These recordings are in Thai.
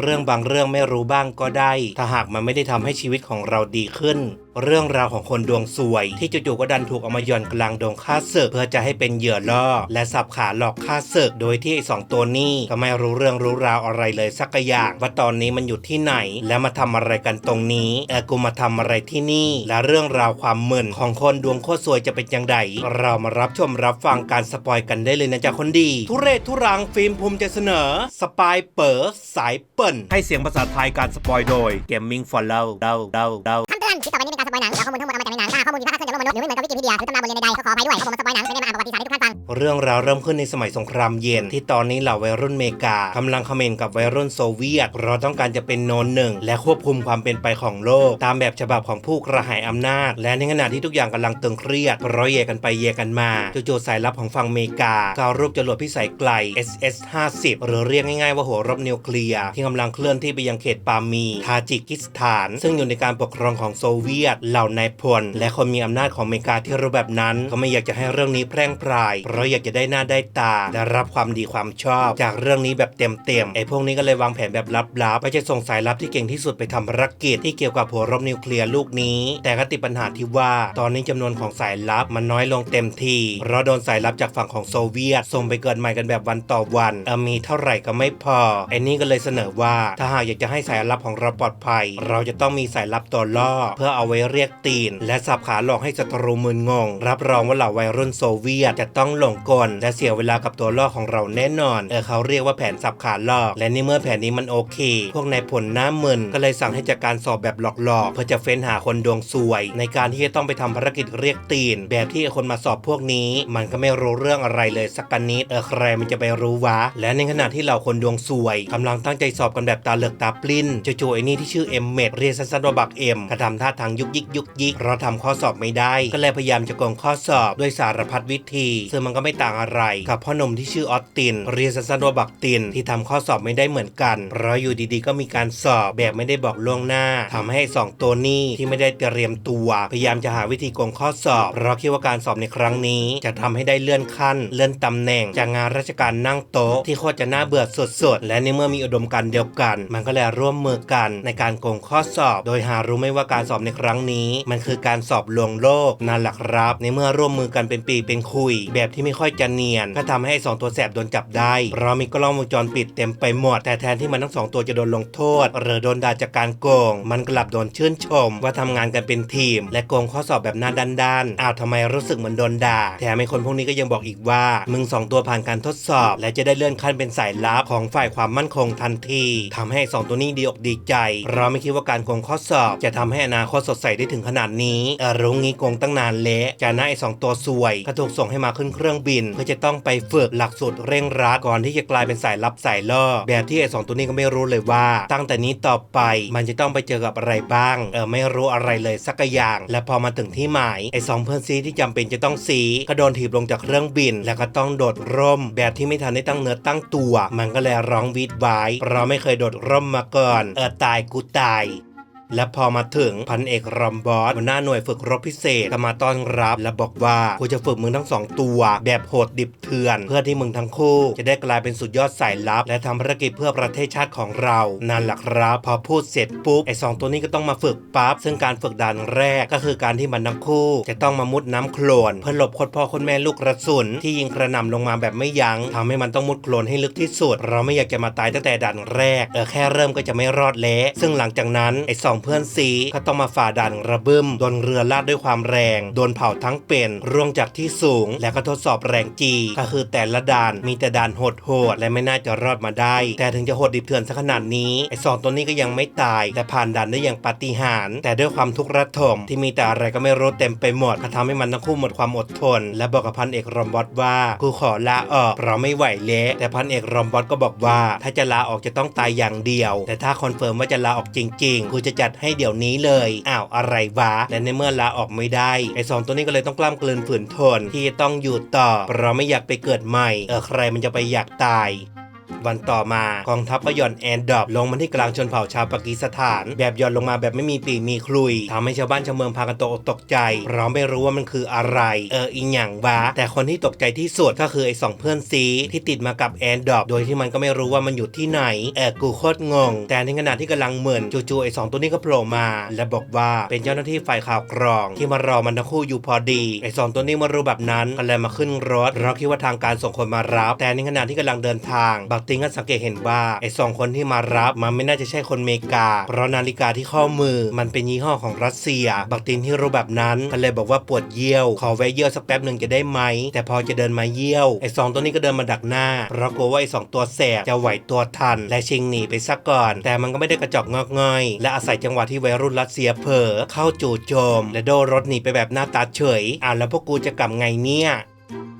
เรื่องบางเรื่องไม่รู้บ้างก็ได้ ถ้าหากมันไม่ได้ทำให้ชีวิตของเราดีขึ้นเรื่องราวของคนดวงสวย ที่จู่ๆก็ดันถูกเอามาย่อนกลางดงฆ่าศึกเพื่อจะให้เป็นเหยื่อล่อ และสับขาหลอกฆ่าศึกโดยที่ไอ้สองตัวนี้ก็ไม่รู้เรื่องรู้ราวอะไรเลยสักอย่าง ว่าตอนนี้มันอยู่ที่ไหน และมาทำอะไรกันตรงนี้เออกูมาทำอะไรที่นี่ และเรื่องราวความมึนของคนดวงโคตรสวยจะเป็นยังไงเรามารับชมรับฟังการสปอยกันได้เลยนะจ๊ะคนดี ทุเรศทุรังฟิล์มภูมิใจเสนอ สปายเปิดสายเปิ่นให้เสียงภาษาไทยการสปอยโดย Gaming for Love เดาเดาเดาเตือนคลิปต่อไปนี้เป็นกา รสปอยหนังแล้วข้อมูลทั้งหมด ในหนังถ้าข้อมูลมีค่าเคลื่อนจากโลกมนุษย์หรือไม่เหมือนกับวิกิพีเดียหรือตำราบทเรียนใดๆก็ขออภัยด้วยข้อมูลมาสปอยหนังไม่ได้มาอ่านประวัติศาสตร์ให้ทุกท่านฟัง เรื่องราวเริ่มขึ้นในสมัยสงครามเย็น ที่ตอนนี้เหล่าวัยรุ่นเมกากำลังเขม่นกับวัยรุ่นโซเวียตเราต้องการจะเป็นโนนหนึ่ง และควบคุมความเป็นไปของโลก ตามแบบฉบับของผู้กระหายอำนาจ และในขณะที่ทุกอย่างกำลังตึงเครียดเพราะเยกันไปเยกันมาจู่ๆสายลับของฝั่งเมกาก้าวรูปจรวดพิสัยไกล SS 50หรือเรียกง่ายๆว่าหัวรบนิวเคลียร์ที่กำลังเคลื่อนที่ไปยังเขตปามีทาจิกิสถาน ซึ่งอยู่ในการปกครองของโซเวียตเหล่านายพลและคนมีอำนาจของอเมริกาที่รู้แบบนั้น ก็ไม่อยากจะให้เรื่องนี้แพร่งพราย เพราะอยากจะได้หน้าได้ตาและรับความดีความชอบ จากเรื่องนี้แบบเต็มๆไอ้พวกนี้ก็เลยวางแผนแบบลับๆไปจะส่งสายลับที่เก่งที่สุดไปทำภารกิจที่เกี่ยวกับหัวรบนิวเคลียร์ลูกนี้ แต่ก็ติดปัญหาที่ว่า ตอนนี้จำนวนของสายลับมันน้อยลงเต็มทีเพราะโดนสายลับจากฝั่งของโซเวียตส่งไปเกิดใหม่กันแบบวันต่อวันเออมีเท่าไหร่ก็ไม่พอไอ้นี่ก็เลยเสนอว่าถ้าหากอยากจะให้สายลับของเราปลอดภัย เราจะต้องมีสายลับตัวล่อ เพื่อเอาไว้เรียกตีน และและสับขาหลอกให้ศัตรูมึนงง รับรองว่าเหล่าวัยรุ่นโซเวียตจะต้องหลงกลและเสียเวลากับตัวล่อของเราแน่นอนเออเขาเรียกว่าแผนสับขาหลอก และในเมื่อแผนนี้มันโอเค พวกนายพลหน้ามึนก็เลยสั่งให้จัดการสอบแบบหลอกๆเพื่อจะเฟ้นหาคนดวงสวย ในการที่จะต้องไปทำภารกิจเรียกตีน แบบที่คนมาสอบพวกนี้ มันก็ไม่รู้เรื่องอะไรเลยสักนิดเออใครมันจะไปรู้วะ และในขณะที่เหล่าคนดวงสวยกำลังตั้งใจสอบกันแบบตาเหลือกตาปลิ้นจู่ๆไอ้นี่ที่ชื่อเอ็มเมดเรียนสั้นๆว่าบักเอ็มกระทำท่าทางยุกยิกยุกยิกเพราะทำข้อสอบไม่ได้ ก็เลยพยายามจะโกงข้อสอบด้วยสารพัดวิธี ซึ่งมันก็ไม่ต่างอะไร กับพ่อหนุ่มที่ชื่อออสตินเรียนสั้นๆว่าบักตินที่ทำข้อสอบไม่ได้เหมือนกัน เพราะอยู่ดีๆ ก็มีการสอบแบบไม่ได้บอกล่วงหน้าทำให้สองตัวนี้ที่ไม่ได้เตรียมตัว พยายามจะหาวิธีโกงข้อสอบ เพราะคิดว่าการสอบในครั้งนี้ จะทำให้ได้เลื่อนขั้น เลื่อนตำแหน่งจากงานราชการนั่งโต๊ะที่โคตรจะน่าเบื่อสุดๆและในเมื่อมีอุดมการณ์เดียวกัน มันก็เลยร่วมมือกันในการโกงข้อสอบ โดยหารู้ไม่ว่าการสอบในครั้งนี้ มันคือการสอบลวงโลกนั่นแหละครับ ในเมื่อร่วมมือกันเป็นปีเป็นคุย แบบที่ไม่ค่อยจะเนียน ก็ทำให้ไอ้สองตัวแสบโดนจับได้ เพราะมีกล้องวงจรปิดเต็มไปหมด แต่แทนที่มันทั้งสองตัวจะโดนลงโทษ หรือโดนด่าจากการโกง มันกลับโดนชื่นชม ว่าทำงานกันเป็นทีม และโกงข้อสอบแบบหน้าด้านๆอ้าวทำไมรู้สึกเหมือนโดนด่า แถมไอ้คนพวกนี้ก็ยังบอกอีกว่า มึงสองตัวผ่านการทดสอบ และจะได้เลื่อนขั้นเป็นสายลับของฝ่ายความมั่นคงทันทีทำให้ไอ้สองตัวนี้ดีอกดีใจ เราไม่คิดว่าการโกงข้อสอบ จะทำให้อนาคตสดใสได้ถึงขนาดนี้เออรู้งี้โกงตั้งนานเละจานั้นไอสองตัวซวยก็ถูกส่งให้มาขึ้นเครื่องบิน เพื่อจะต้องไปฝึกหลักสูตรเร่งรัดก่อนที่จะกลายเป็นสายลับสายล่อแบบที่ไอสองตัวนี้ก็ไม่รู้เลยว่า ตั้งแต่นี้ต่อไปมันจะต้องไปเจอกับอะไรบ้างเออไม่รู้อะไรเลยสักอย่าง และพอมาถึงที่หมายไอสองเพื่อนซีที่จำเป็นจะต้องซีก็โดนถีบลงจากเครื่องบิน แล้วก็ต้องโดดร่ม แบบที่ไม่ทันได้ตั้งเนื้อตั้งตัว มันก็เลยร้องวีดไว้เราไม่เคยโดดร่มมาก่อน เออตายกูตาย และพอมาถึงพันเอกรอมบอสหัวหน้าหน่วยฝึกรบพิเศษก็มาต้อนรับ และบอกว่ากูจะฝึกมึงทั้งสองตัว แบบโหดดิบเถื่อน เพื่อที่มึงทั้งคู่ จะได้กลายเป็นสุดยอดสายลับ และทำภารกิจเพื่อประเทศชาติของเรานั่นแหละครับ พอพูดเสร็จปุ๊บไอ้สองตัวนี้ก็ต้องมาฝึกปั๊บซึ่งการฝึกด่านแรกก็คือการที่มันทั้งคู่ จะต้องมามุดน้ำโคลนเพื่อหลบคนพ่อคนแม่ลูกกระสุน ที่ยิงกระหน่ำลงมาแบบไม่ยัง้งทำให้มันต้องมุดโคลนให้ลึกที่สุด เราไม่อยากจะมาตายตั้งแต่ด่านแรกเออแค่เริ่มก็จะไม่รอดแล้วซึ่งหลังจากนั้นไอ้สองเพื่อนซีก็ต้องมาฝ่าด่านระเบึมโดนเรือลาดด้วยความแรง โดนเผาทั้งเป็นร่วงจากที่สูง และก็ทดสอบแรงจี ก็คือแต่ละด่านมีแต่ด่านโหดโหดและไม่น่าจะรอดมาได้ แต่ถึงจะโหดดิบเถื่อนสักขนาดนี้ไอ้สองตัวนี้ก็ยังไม่ตายและผ่านด่านได้อย่างปาฏิหาริย์แต่ด้วยความทุกข์ระทมที่มีแต่อะไรก็ไม่รู้เต็มไปหมดก็ทำให้มันทั้งคู่หมดความอดทน และบอกกับพันเอกรอมบอสว่ากูขอลาออกเราไม่ไหวแล้วแต่พันเอกรอมบอสก็บอกว่า ถ้าจะลาออกจะต้องตายอย่างเดียว แต่ถ้าคอนเฟิร์มว่าจะลาออกจริงๆกูจะจัดให้เดี๋ยวนี้เลย อ้าวอะไรวะ และในเมื่อลาออกไม่ได้ ไอ้สองตัวนี้ก็เลยต้องกล้ามกลืนฝืนทนที่ต้องอยู่ต่อ เพราะไม่อยากไปเกิดใหม่ เออใครมันจะไปอยากตาย วันต่อมากองทัพก็หย่อนแอนดอปลงมาที่กลางชนเผ่าชาวปากีสถาน แบบหย่อนลงมาแบบไม่มีปีมีคลุยทำให้ชาวบ้านชาวเมืองพากันตกอกตกใจเพราะไม่รู้ว่ามันคืออะไร เอออีหยังวะแต่คนที่ตกใจที่สุดก็คือไอ้สองเพื่อนซีที่ติดมากับแอนดอปโดยที่มันก็ไม่รู้ว่ามันอยู่ที่ไหนเออกูโคตรงง แต่ในขณะที่กำลังเหมือนจู่ๆไอ้สองตัวนี้ก็โผล่มา และบอกว่าเป็นเจ้าหน้าที่ฝ่ายข่าวกรอง ที่มารอมันทั้งคู่อยู่พอดีไอ้สองตัวนี้มารู้แบบนั้นก็เลยมาขึ้นรถเราคิดว่าทางการส่งคนมารับ แต่ในขณะที่กำลังเดินทางบักติงก็สังเกตเห็นว่าไอ้สองคนที่มารับมันไม่น่าจะใช่คนเมกา เพราะนาฬิกาที่ข้อมือมันเป็นยี่ห้อของรัสเซีย บักตินที่รู้แบบนั้นก็เลยบอกว่าปวดเยี่ยว ขอแวะเยี่ยวสักแป๊บหนึ่งจะได้ไหม แต่พอจะเดินมาเยี่ยวไอ้สองตัวนี้ก็เดินมาดักหน้า เพราะกลัวว่าไอ้สองตัวแสบจะไหวตัวทัน และชิงหนีไปซะก่อน แต่มันก็ไม่ได้กระจอกงอกง่อย และอาศัยจังหวะที่วัยรุ่นรัสเซียเผลอเข้าจู่โจม และโดนรถหนีไปแบบหน้าตาเฉยอ่าแล้วพวกกูจะกลับไงเนี่ย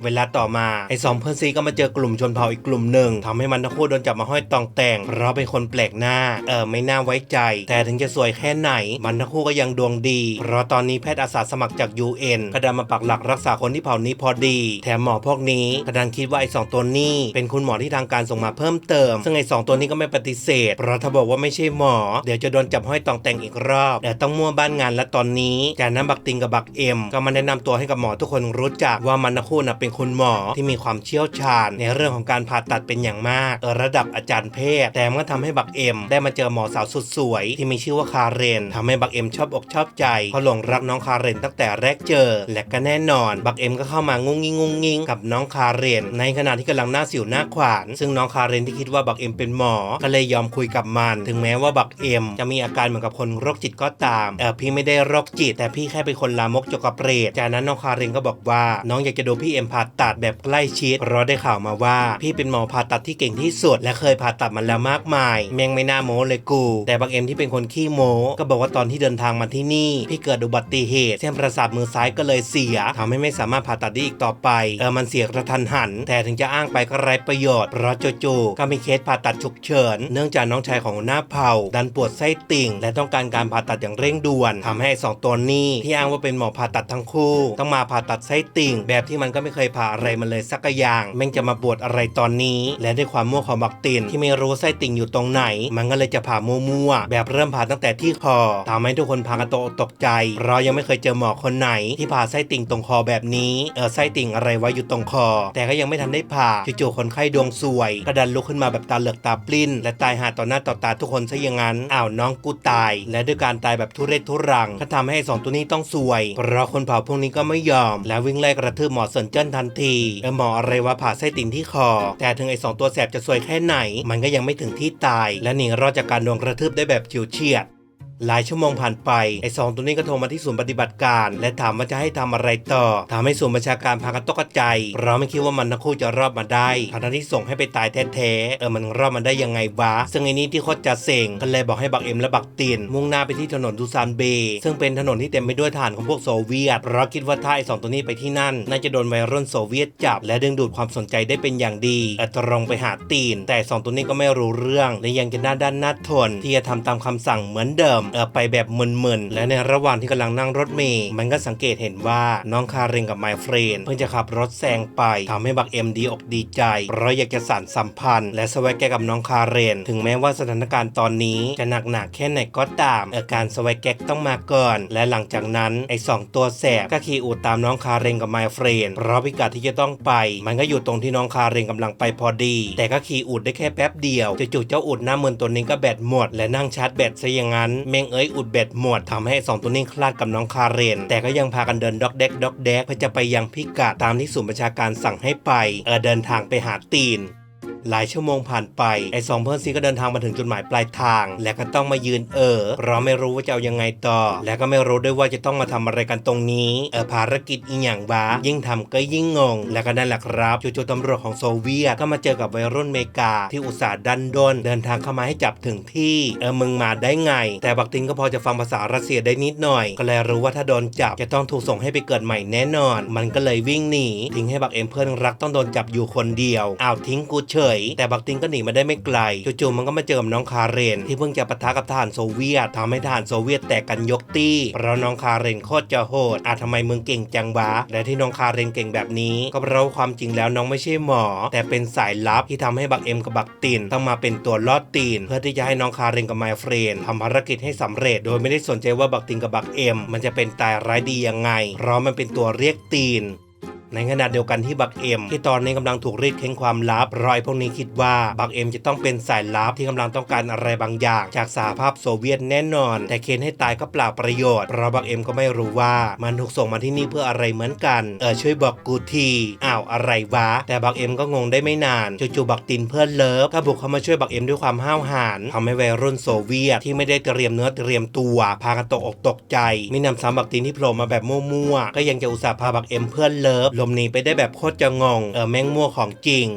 เวลาต่อมาไอ้สองเพื่อนซีก็มาเจอกลุ่มชนเผ่าอีกกลุ่มหนึ่งทำให้มันทั้งคู่โดนจับมาห้อยตองแต่งเพราะเป็นคนแปลกหน้า เออไม่น่าไว้ใจ แต่ถึงจะสวยแค่ไหน มันทั้งคู่ก็ยังดวงดี เพราะตอนนี้แพทย์อาสาสมัครจาก UN ก็ดันมาปักหลักรักษาคนที่เผ่านี้พอดี แถมหมอพวกนี้ก็ดันคิดว่าไอ้สองตัวนี้เป็นคุณหมอที่ทางการส่งมาเพิ่มเติม ซึ่งไอ้สองตัวนี้ก็ไม่ปฏิเสธ เพราะถ้าบอกว่าไม่ใช่หมอ เดี๋ยวจะโดนจับห้อยตองแต่งอีกรอบแต่ต้องมั่วบ้านงานและตอนนี้จากนั้นบักติงกับบักเอ็มก็มาแนะนำตัวให้กับหมอทุกคนรู้จักว่ามันทั้งคู่นะเป็นคุณหมอที่มีความเชี่ยวชาญ ในเรื่องของการผ่าตัดเป็นอย่างมากออระดับอาจารย์แพทย์แต่มันก็ทำให้บักเอ็ม ได้มาเจอหมอสาวสุดสวย ที่มีชื่อว่าคาเรนทำให้บักเอ็มชอบอกชอบใจเพราะหลงรักน้องคาเรนตั้งแต่แรกเจอ และก็แน่นอน บักเอ็มก็เข้ามางุ้งงิงงุ้งงิงกับน้องคาเรน ในขณะที่กำลังหน้าสิวหน้าขวาน ซึ่งน้องคาเรนที่คิดว่าบักเอ็มเป็นหมอ ก็เลยยอมคุยกับมัน ถึงแม้ว่าบักเอ็ม จะมีอาการเหมือนกับคนโรคจิตก็ตามเออพี่ไม่ได้โรคจิต แต่พี่แค่เป็นคนลามกจกกระเปรตจากนั้นน้องคาเรนก็บอกว่าน้องอยากจะดูพี่เอ็มผ่าตัดแบบใกล้ชิดเพราะได้ข่าวมาว่า พี่เป็นหมอผ่าตัดที่เก่งที่สุด และเคยผ่าตัดมาแล้วมากมาย แม่งไม่น่าโม้เลยกู แต่บักเอ็มที่เป็นคนขี้โม้ก็บอกว่าตอนที่เดินทางมาที่นี่ พี่เกิดอุบัติเหตุเส้นประสาทมือซ้ายก็เลยเสียทำให้ไม่สามารถผ่าตัดได้อีกต่อไปเออมันเสียกระทันหัน แต่ถึงจะอ้างไปก็ไร้ประโยชน์เพราะจู่ๆก็มีเคสผ่าตัดฉุกเฉินเนื่องจากน้องชายของหน้าเผาดันปวดไส้ติ่ง และต้องการการผ่าตัดอย่างเร่งด่วนทำให้สองตัวนี้ที่อ้างว่าเป็นหมอผ่าตัดทั้งคู่ ต้องมาผ่าตัดไส้ติ่ง แบบที่มันก็ไม่เคยผ่าอะไรมาเลยสักอย่างแม่งจะมาปวดอะไรตอนนี้ และด้วยความมั่วของบักตินที่ไม่รู้ไส้ติ่งอยู่ตรงไหน มันก็เลยจะผ่ามั่วๆแบบเริ่มผ่าตั้งแต่ที่คอทำให้ทุกคนพากันตกอกตกใจ เรายังไม่เคยเจอหมอคนไหน ที่ผ่าไส้ติ่งตรงคอแบบนี้เออไส้ติ่งอะไรไว้อยู่ตรงคอ แต่ก็ยังไม่ทันได้ผ่าจู่ๆคนไข้ดวงสวยก็ดันลุกขึ้นมาแบบตาเหลือกตาปลิ้น และตายหาต่อหน้าต่อตาทุกคนซะอย่างนั้นอ้าวน้องกูตาย และด้วยการตายแบบทุเรศทุรังก็ทำให้สองตัวนี้ต้องสวยเพราะคนเผาพวกนี้ก็ไม่ยอม แล้ววิ่งไล่กระทืบหมอเซินเจิ้นทันทีเออหมออะไรวะผ่าไส้ติ่งที่คอ แต่ถึงไอ้สองตัวแสบจะสวยแค่ไหน มันก็ยังไม่ถึงที่ตาย และหนีรอดจากการโดนกระทืบได้แบบฉิวเฉียด หลายชั่วโมงผ่านไปไอ้สองตัวนี้ก็โทรมาที่ศูนย์ปฏิบัติการ และถามว่าจะให้ทำอะไรต่อทำให้ศูนย์บัญชาการพากันตกใจเพราะไม่คิดว่ามันทั้งคู่จะรอดมาได้ทั้งที่ส่งให้ไปตายแท้ๆเออมันรอดมาได้ยังไงวะซึ่งไอ้นี้ที่โคตรจะเซ็งก็เลยบอกให้บักเอ็มและบักตินมุ่งหน้าไปที่ถนนดูซานเบย์ซึ่งเป็นถนนที่เต็มไปด้วยฐานของพวกโซเวียตเพราะคิดว่าถ้าไอ้สองตัวนี้ไปที่นั่นน่าจะโดนวัยรุ่นโซเวียตจับ และดึงดูดความสนใจได้เป็นอย่างดีออตรงไปหาตีน แต่สองตัวนี้ก็ไม่รู้เรื่องและยังจะหน้าด้านหน้าทนที่จะทำตามคำสั่งเหมือนเดิมไปแบบมึนๆ และในระหว่างที่กำลังนั่งรถเมย์มันก็สังเกตเห็นว่าน้องคาเรนกับไมเฟรนเพิ่งจะขับรถแซงไปทำให้บักเอ็มดีอกดีใจเพราะอยากจะสานสัมพันธ์ และสวัสดแกกกับน้องคาเรน ถึงแม้ว่าสถานการณ์ตอนนี้จะหนักหนักแค่ไหนก็ตามอาการสวัสดแกกต้องมาก่อน และหลังจากนั้นไอ้สองตัวแสบก็ขี่อูดตามน้องคาเรนกับไมเฟรนเพราะพิกัดที่จะต้องไป มันก็อยู่ตรงที่น้องคาเรนกำลังไปพอดี แต่ก็ขี่อูดได้แค่แป๊บเดียวจู่ๆเจ้าอูดหน้ามึนตัวนี้ก็แบตหมด และนั่งชาร์จแบตซะอย่างนั้นแม่งเอ้ยอุดเบ็ดหมดทำให้ไอ้สองตัวนี้คลาดกับน้องคาเรน แต่ก็ยังพากันเดินด็อกเด็กด็อกเด็กเพื่อจะไปยังพิกัดตามที่ศูนย์ประชาการสั่งให้ไปเออเดินทางไปหาตีน หลายชั่วโมงผ่านไปไอ้สองเพื่อนซีก็เดินทางมาถึงจุดหมายปลายทาง และก็ต้องมายืนเออเพราะไม่รู้ว่าจะเอายังไงต่อ และก็ไม่รู้ด้วยว่าจะต้องมาทำอะไรกันตรงนี้เออภารกิจอีหยังวะยิ่งทำก็ยิ่งงง และก็นั่นแหละครับจู่ๆตำรวจของโซเวียตก็มาเจอกับวัยรุ่นเมกา ที่อุตส่าห์ดันด้นเดินทางเข้ามาให้จับถึงที่เออมึงมาได้ไง แต่บักตินก็พอจะฟังภาษารัสเซียได้นิดหน่อย ก็เลยรู้ว่าถ้าโดนจับจะต้องถูกส่งให้ไปเกิดใหม่แน่นอน มันก็เลยวิ่งหนีทิ้งให้บักเอ็มเพื่อนรักต้องโดนจับอยู่คนเดียวอ้าวทิ้งกูเฉยย แต่บักตินก็หนีมาได้ไม่ไกลจู่ๆมันก็มาเจอน้องคาเรน ที่เพิ่งจะปะทะกับทหารโซเวียตทำให้ทหารโซเวียตแตกกันยกตี้เพราะน้องคาเรนโคตรจะโหดอะทำไมมึงเก่งจังวะและที่น้องคาเรนเก่งแบบนี้ ก็เพราะความจริงแล้วน้องไม่ใช่หมอ แต่เป็นสายลับที่ทำให้บักเอ็มกับบักตินต้องมาเป็นตัวลอดตีน เพื่อที่จะให้น้องคาเรนกับไมเฟรนทำภารกิจให้สำเร็จ โดยไม่ได้สนใจว่าบักตินกับบักเอ็มมันจะเป็นตายร้ายดียังไงเพราะมันเป็นตัวเรียกตีน ในขณะเดียวกันที่บักเอ็มที่ตอนนี้กำลังถูกรีดเค้นความลับรอยพวกนี้คิดว่าบักเอ็มจะต้องเป็นสายลับที่กำลังต้องการอะไรบางอย่าง จากสหภาพโซเวียตแน่นอน แต่เค้นให้ตายก็เปล่าประโยชน์เพราะบักเอ็มก็ไม่รู้ว่ามันถูกส่งมาที่นี่เพื่ออะไรเหมือนกันเออช่วยบอกกูทีอ้าวอะไรวะ แต่บักเอ็มก็งงได้ไม่นานจู่ๆบักตินเพื่อนเลิฟก็บุกเข้ามาช่วยบักเอ็มด้วยความห้าวหาญทำให้วัยรุ่นโซเวียตที่ไม่ได้เตรียมเนื้อเตรียมตัว พากันตกอกตกใจ ไม่นำซ้ำบักตินที่โผล่มาแบบมั่วๆก็ยังจะอุตส่าห์พาบักเอ็มเพื่อนเลิฟหลมนีไปได้แบบโคตรจะงง เออแม่งมั่วของจริง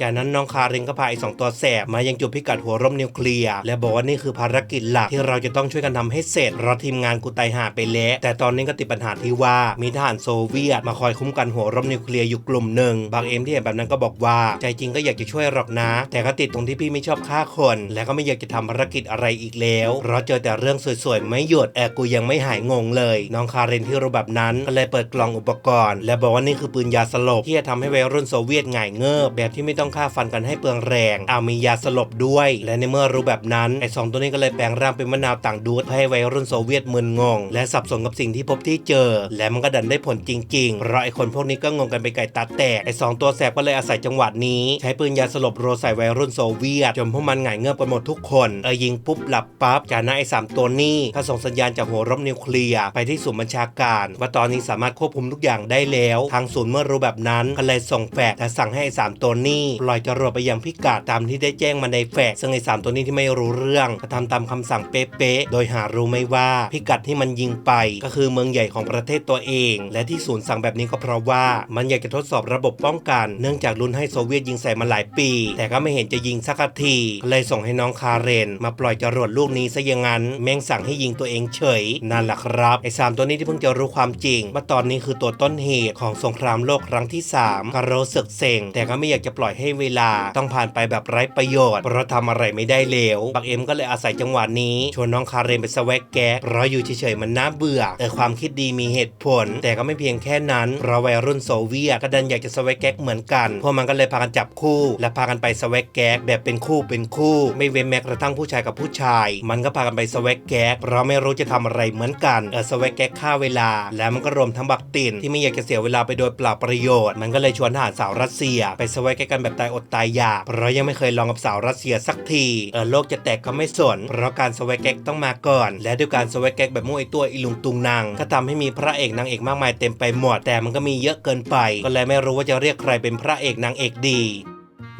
จากนั้นน้องคารินก็พาไอ้สองตัวแสบมายังจุดพิกัดหัวร่มนิวเคลียร์และบอกว่านี่คือภารกิจหลักที่เราจะต้องช่วยกันทำให้เสร็จเพราะทีมงานกูไตหาไปแล้วแต่ตอนนี้ก็ติดปัญหาที่ว่ามีทหารโซเวียตมาคอยคุ้มกันหัวร่มนิวเคลียร์อยู่กลุ่มหนึ่งบางเอ็มที่เห็นแบบนั้นก็บอกว่า ใจจริงก็อยากจะช่วยหรอกนะ แต่ก็ติดตรงที่พี่ไม่ชอบฆ่าคน และก็ไม่อยากจะทำภารกิจอะไรอีกแล้วเพราะเจอแต่เรื่องสวยๆไม่หยุดแอบกูยังไม่หายงงเลย น้องคารินที่รู้แบบนั้นก็เลยเปิดกล่องอุปกรณ์ และบอกว่านี่คือปืนยาสลบที่จะทำให้วัยรุ่นโซเวียตหง่ายเงิบแบบที่ไม่ต้องฆ่าฟันกันให้เปลืองแรงเอามียาสลบด้วย และในเมื่อรู้แบบนั้นไอ้สองตัวนี้ก็เลยแปลงร่างเป็นมะนาวต่างดูดเพื่อให้วัยรุ่นโซเวียตมึนงง และสับสนกับสิ่งที่พบที่เจอ และมันก็ดันได้ผลจริงๆเพราะไอ้คนพวกนี้ก็งงกันไปไก่ตาแตกไอ้สองตัวแสบก็เลยอาศัยจังหวะนี้ ใช้ปืนยาสลบโรใส่วัยรุ่นโซเวียตจนพวกมันหงายเงือบกันหมดทุกคนเออยิงปุ๊บหลับปั๊บจากนั้นไอ้สามตัวนี้ก็ส่งสัญญาณจากหัวรบนิวเคลียร์ไปที่ศูนย์บัญชาการว่าตอนนี้สามารถควบคุมทุกอย่างได้แล้ว ทางศูนย์เมื่อรู้แบบนั้นก็เลยส่งแฟกและสั่งให้ไอ้สามตัวนี้ปล่อยจรวดไปยังพิกัดตามที่ได้แจ้งมาในแฟกซึ่งไอ้สามตัวนี้ที่ไม่รู้เรื่องก็ทำตามคำสั่งเป๊ะๆโดยหารู้ไม่ว่าพิกัดที่มันยิงไป ก็คือเมืองใหญ่ของประเทศตัวเอง และที่ศูนย์สั่งแบบนี้ก็เพราะว่ามันอยากจะทดสอบระบบป้องกัน เนื่องจากลุ้นให้โซเวียตยิงใส่มาหลายปี แต่ก็ไม่เห็นจะยิงสักทีเลยส่งให้น้องคาเรน มาปล่อยจรวดลูกนี้ซะอย่างนั้นแม่งสั่งให้ยิงตัวเองเฉยนั่นแหละครับไอ้สามตัวนี้ที่เพิ่งจะรู้ความจริงว่าตอนนี้คือตัวต้นเหตุของสงครามโลกครั้งที่ 3ก็รู้สึกเซ็งแต่ก็ไม่อยากจะปล่อยให้เวลาต้องผ่านไปแบบไร้ประโยชน์ เพราะทำอะไรไม่ได้แล้วบักเอ็มก็เลยอาศัยจังหวะนี้ ชวนน้องคาเรนไปสแวกแก๊กเพราะอยู่เฉยๆมันน่าเบื่อ แต่ความคิดดีมีเหตุผล แต่ก็ไม่เพียงแค่นั้นเพราะวัยรุ่นโซเวียตก็ดันอยากจะสแวกแก๊กเหมือนกันพวกมันก็เลยพากันจับคู่ และพากันไปสแวกแก๊กแบบเป็นคู่เป็นคู่ ไม่เว้นแม้กระทั่งผู้ชายกับผู้ชาย มันก็พากันไปสแวกแก๊กเพราะไม่รู้จะทำอะไรเหมือนกันเออสแวกแก๊กฆ่าเวลา แล้วมันก็รวมทั้งบักตินที่ไม่อยากจะเสียเวลาไปโดยเปล่าประโยชน์ มันก็เลยชวนทหารสาวรัสเซีย ไปสแวกแก๊กกันแบบตายอดตายอยากเพราะยังไม่เคยลองกับสาวรัสเซียสักทีเออโลกจะแตกก็ไม่สน เพราะการสวายแก๊กต้องมาก่อน และด้วยการสวายแก๊กแบบมั่วไอตัวอีลุงตุงนางก็ทำให้มีพระเอกนางเอกมากมายเต็มไปหมดแต่มันก็มีเยอะเกินไป ก็เลยไม่รู้ว่าจะเรียกใครเป็นพระเอกนางเอกดี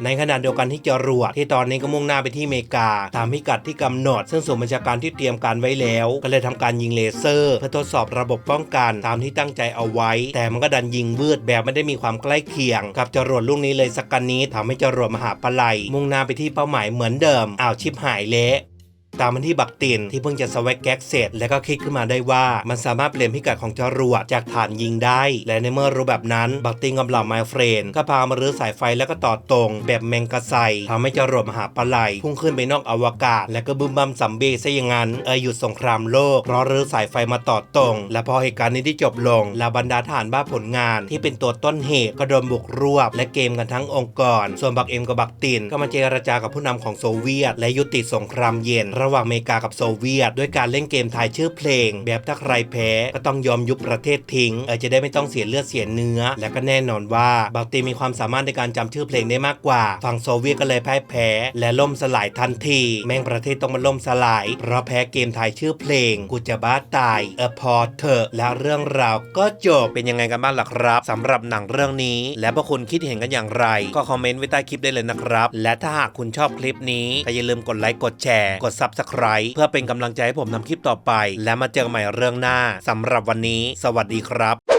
ในขณะเดียวกันที่จรวดที่ตอนนี้ก็มุ่งหน้าไปที่อเมริกา ตามพิกัดที่กำหนด ซึ่งส่วนบัญชาการที่เตรียมการไว้แล้ว ก็เลยทำการยิงเลเซอร์ เพื่อทดสอบระบบป้องกันตามที่ตั้งใจเอาไว้ แต่มันก็ดันยิงวืดแบบไม่ได้มีความใกล้เคียง กับจรวดลูกนี้เลยสักกันนิดทำให้จรวดมหาปลัย มุ่งหน้าไปที่เป้าหมายเหมือนเดิมอ้าวชิบหายเละ ตามมาที่บักตินที่เพิ่งจะสวักแก๊กเสร็จ แล้วก็คิดขึ้นมาได้ว่ามันสามารถเปลี่ยนพิกัดของจรวดจากฐานยิงได้ และในเมื่อรู้แบบนั้นบักตินกับเหล่าไมเฟรนก็พามารื้อสายไฟแล้วก็ต่อตรง แบบแมงกะไซทำให้จรวดมหาปลัยพุ่งขึ้นไปนอกอวกาศ และก็บึมบัมสัมเบซะอย่างนั้นเออหยุดสงครามโลกเพราะรื้อสายไฟมาต่อตรง และพอเหตุการณ์นี้ที่จบลงเหล่าบรรดาทหารบ้าผลงานที่เป็นตัวต้นเหตุก็โดนบุกรวบ และเกมกันทั้งองค์กร ส่วนบักเอ็มกับบักตินก็มาเจรจากับผู้นำของโซเวียต และยุติสงครามเย็นระหว่างอเมริกากับโซเวียต ด้วยการเล่นเกมทายชื่อเพลง แบบถ้าใครแพ้ก็ต้องยอมยุบประเทศทิ้งเออจะได้ไม่ต้องเสียเลือดเสียเนื้อ และก็แน่นอนว่าบักติมีความสามารถในการจำชื่อเพลงได้มากกว่า ฝั่งโซเวียตก็เลยพ่ายแพ้ และล่มสลายทันที แม่งประเทศต้องมาล่มสลาย เพราะแพ้เกมทายชื่อเพลงกูจะบ้าตายเออพอเถอะแล้วเรื่องราวก็จบเป็นยังไงกันบ้างล่ะครับสำหรับหนังเรื่องนี้ และพวกคุณคิดเห็นกันอย่างไร ก็คอมเมนต์ไว้ใต้คลิปได้เลยนะครับ และถ้าหากคุณชอบคลิปนี้ก็อย่าลืมกดไลค์กดแชร์กดซับ Subscribe เพื่อเป็นกำลังใจให้ผมทำคลิปต่อไป และมาเจอกันใหม่เรื่องหน้าสำหรับวันนี้ สวัสดีครับ